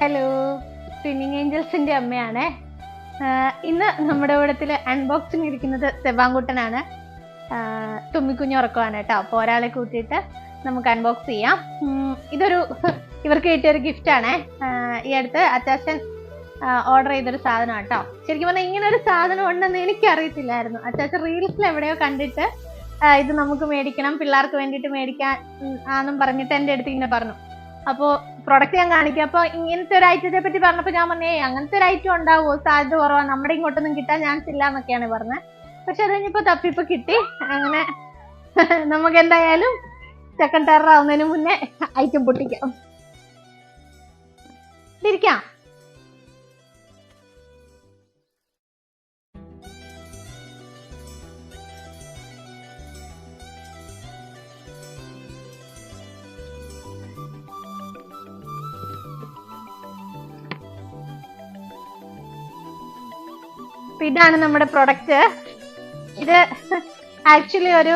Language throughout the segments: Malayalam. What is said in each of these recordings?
ഹലോ സ്പിന്നിങ് ഏഞ്ചൽസിന്റെ അമ്മയാണ്. ഇന്ന് നമ്മുടെ കൂടത്തിൽ അൺബോക്സിങ് ഇരിക്കുന്നത് സെബാങ്കുട്ടനാണ്. തുമ്മിക്കുഞ്ഞു ഉറക്കമാണ് കേട്ടോ. അപ്പോൾ ഒരാളെ കൂട്ടിയിട്ട് നമുക്ക് അൺബോക്സ് ചെയ്യാം. ഇതൊരു ഇവർക്ക് കിട്ടിയൊരു ഗിഫ്റ്റാണ് ഈ അടുത്ത് അച്ചാച്ചൻ ഓർഡർ ചെയ്തൊരു സാധനം കേട്ടോ. ശരിക്കും പറഞ്ഞാൽ ഇങ്ങനെ ഒരു സാധനം ഉണ്ടെന്ന് എനിക്കറിയത്തില്ലായിരുന്നു. അച്ചാച്ചൻ റീൽസിൽ എവിടെയോ കണ്ടിട്ട് ഇത് നമുക്ക് മേടിക്കണം പിള്ളേർക്ക് വേണ്ടിയിട്ട് മേടിക്കാൻ ആണെന്നും പറഞ്ഞിട്ട് എന്റെ അടുത്ത് ഇങ്ങനെ പറഞ്ഞു. അപ്പോൾ പ്രൊഡക്റ്റ് ഞാൻ കാണിക്കാം. അപ്പോൾ ഇങ്ങനത്തെ ഒരു ഐറ്റത്തെ പറ്റി പറഞ്ഞപ്പോൾ ഞാൻ പറഞ്ഞേ അങ്ങനത്തെ ഒരു ഐറ്റം ഉണ്ടാവുമോ സാധ്യത കുറവാണ് നമ്മുടെ ഇങ്ങോട്ടൊന്നും കിട്ടാൻ ചാൻസ് ഇല്ല എന്നൊക്കെയാണ് പറഞ്ഞത്. പക്ഷെ അത് കഴിഞ്ഞപ്പോൾ തപ്പിപ്പോ കിട്ടി. അങ്ങനെ നമുക്ക് എന്തായാലും സെക്കൻഡ് ടെറർ ആവുന്നതിന് മുന്നേ ഐറ്റം പൊട്ടിക്കാം. ഇരിക്കാം അപ്പൊ ഇതാണ് നമ്മുടെ പ്രൊഡക്റ്റ് ഇത് ആക്ച്വലി ഒരു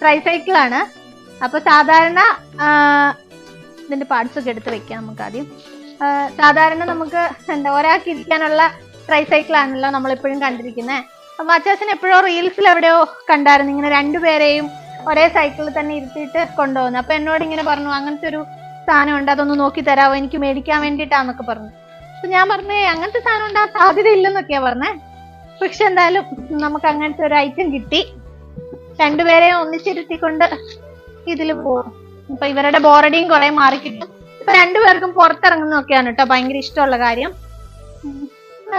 ട്രൈസൈക്കിൾ ആണ്. അപ്പൊ സാധാരണ ഇതിന്റെ പാർട്സ് ഒക്കെ എടുത്ത് വെക്കാം നമുക്ക് ആദ്യം. സാധാരണ നമുക്ക് എന്താ ഒരാൾക്ക് ഇരിക്കാനുള്ള ട്രൈസൈക്കിൾ ആണല്ലോ നമ്മൾ എപ്പോഴും കണ്ടിരിക്കുന്നത് അപ്പൊ അച്ചാച്ചൻ എപ്പോഴോ റീൽസിൽ എവിടെയോ കണ്ടായിരുന്നു. ഇങ്ങനെ രണ്ടുപേരെയും ഒരേ സൈക്കിളിൽ തന്നെ ഇരുത്തിയിട്ട് കൊണ്ടുപോകുന്നു അപ്പൊ എന്നോട് ഇങ്ങനെ പറഞ്ഞു അങ്ങനത്തെ ഒരു സാധനം ഉണ്ട് അതൊന്ന് നോക്കി തരാമോ എനിക്ക് മേടിക്കാൻ വേണ്ടിയിട്ടാന്നൊക്കെ പറഞ്ഞു. അപ്പൊ ഞാൻ പറഞ്ഞേ അങ്ങനത്തെ സാധനം ഉണ്ടാകാൻ സാധ്യത ഇല്ലെന്നൊക്കെയാ പറഞ്ഞേ. പക്ഷെ എന്തായാലും നമുക്ക് അങ്ങനത്തെ ഒരു ഐറ്റം കിട്ടി. രണ്ടുപേരെയും ഒന്നിച്ചിരുത്തിക്കൊണ്ട് ഇതിൽ പോകും ഇപ്പൊ ഇവരുടെ ബോറടിയും കുറെ മാറി കിട്ടും ഇപ്പൊ രണ്ടുപേർക്കും പുറത്തിറങ്ങുന്നൊക്കെയാണ് കേട്ടോ ഭയങ്കര ഇഷ്ടമുള്ള കാര്യം.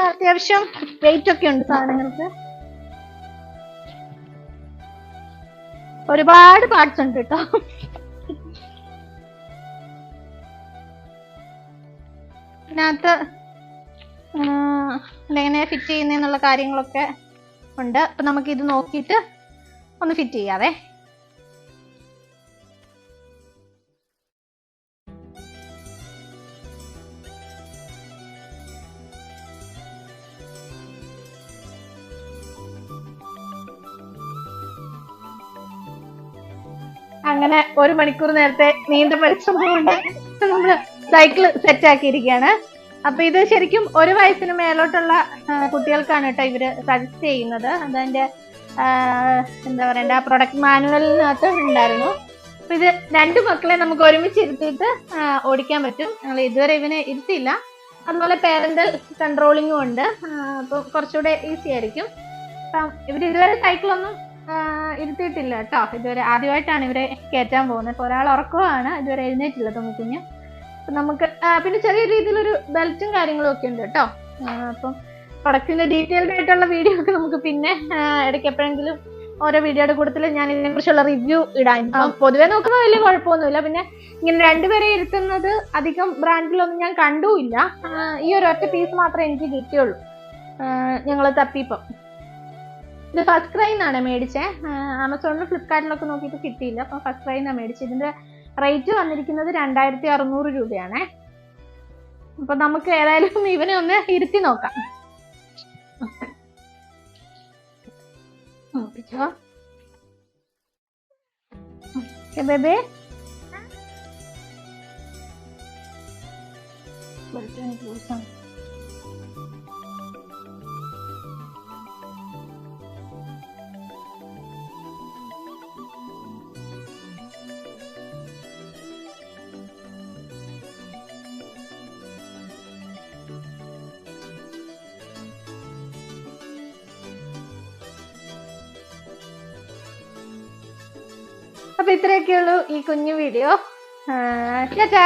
അത്യാവശ്യം വെയിറ്റ് ഒക്കെ ഉണ്ട് സാധനങ്ങൾക്ക്. ഒരുപാട് പാർട്സ് ഉണ്ട് കേട്ടോ. ഇതിനകത്ത് ആഹ് ഇതെങ്ങനെ ഫിറ്റ് ചെയ്യുന്നതെന്നുള്ള കാര്യങ്ങളൊക്കെ ഉണ്ട്. അപ്പം നമുക്കിത് നോക്കിയിട്ട് ഒന്ന് ഫിറ്റ് ചെയ്യാവേ. അങ്ങനെ ഒരു മണിക്കൂർ നേരത്തെ നീണ്ട പരിശ്രമം കൊണ്ട് നമ്മൾ സൈക്കിൾ സെറ്റ് ആക്കിയിരിക്കുകയാണ്. അപ്പൊ ഇത് ശരിക്കും ഒരു വയസ്സിന് മേലോട്ടുള്ള ആ, കുട്ടികൾക്കാണ് കേട്ടോ ഇവർ സജസ്റ്റ് ചെയ്യുന്നത്. അതതിന്റെ ആ, എന്താ പറയണ്ട പ്രൊഡക്റ്റ് മാനുവലിനകത്ത് ഉണ്ടായിരുന്നു. അപ്പൊ ഇത് രണ്ട് മക്കളെ നമുക്ക് ഒരുമിച്ച് ഇരുത്തിയിട്ട് ഓടിക്കാൻ പറ്റും. ഞങ്ങൾ ഇതുവരെ ഇവനെ ഇരുത്തിയില്ല. അതുപോലെ പേരന്റൽ കൺട്രോളിങ്ങും ഉണ്ട്. ആ, അപ്പൊ കുറച്ചുകൂടെ ഈസി ആയിരിക്കും. അപ്പം ഇവർ ഇതുവരെ സൈക്കിളൊന്നും ഇരുത്തിയിട്ടില്ല കേട്ടോ. ഇതുവരെ ആദ്യമായിട്ടാണ് ഇവരെ കയറ്റാൻ പോകുന്നത്. ഒരാൾ ഉറക്കമാണ് ഇതുവരെ എഴുന്നേറ്റില്ല തുമ്മിക്കുഞ്ഞ് നമുക്ക് പിന്നെ ചെറിയ രീതിയിലൊരു ബെൽറ്റും കാര്യങ്ങളും ഒക്കെ ഉണ്ട് കേട്ടോ. അപ്പം പ്രൊഡക്റ്റിന്റെ ഡീറ്റെയിൽഡ് ആയിട്ടുള്ള വീഡിയോ ഒക്കെ നമുക്ക് പിന്നെ ഇടയ്ക്ക് എപ്പോഴെങ്കിലും ഓരോ വീഡിയോയുടെ കൂട്ടത്തിൽ ഞാൻ ഇതിനെ കുറിച്ചുള്ള റിവ്യൂ ഇടാൻ പൊതുവെ നോക്കുമ്പോൾ വലിയ കുഴപ്പമൊന്നുമില്ല. പിന്നെ ഇങ്ങനെ രണ്ടുപേരെ ഇരുത്തുന്നത് അധികം ബ്രാൻഡിലൊന്നും ഞാൻ കണ്ടുമില്ല. ഈ ഒരു ഒറ്റ പീസ് മാത്രമേ എനിക്ക് കിട്ടിയുള്ളൂ. ഞങ്ങൾ തപ്പിപ്പം ഇത് ഫസ്റ്റ് ക്രൈന്നാണ് മേടിച്ചേ. ആമസോണിലും ഫ്ലിപ്കാർട്ടിലൊക്കെ നോക്കിയിട്ട് കിട്ടിയില്ല. അപ്പം ഫസ്റ്റ് ക്രൈന്നാണ് മേടിച്ചത് ഇതിന്റെ റേറ്റ് വന്നിരിക്കുന്നത് രണ്ടായിരത്തി അറുന്നൂറ് രൂപയാണേ. അപ്പൊ നമുക്ക് ഏതായാലും ഇവനെ ഒന്ന് ഇരുത്തി നോക്കാം. ബേബേ. അപ്പൊ ഇത്രയൊക്കെയുള്ളൂ ഈ കുഞ്ഞു വീഡിയോ ചാച്ചാ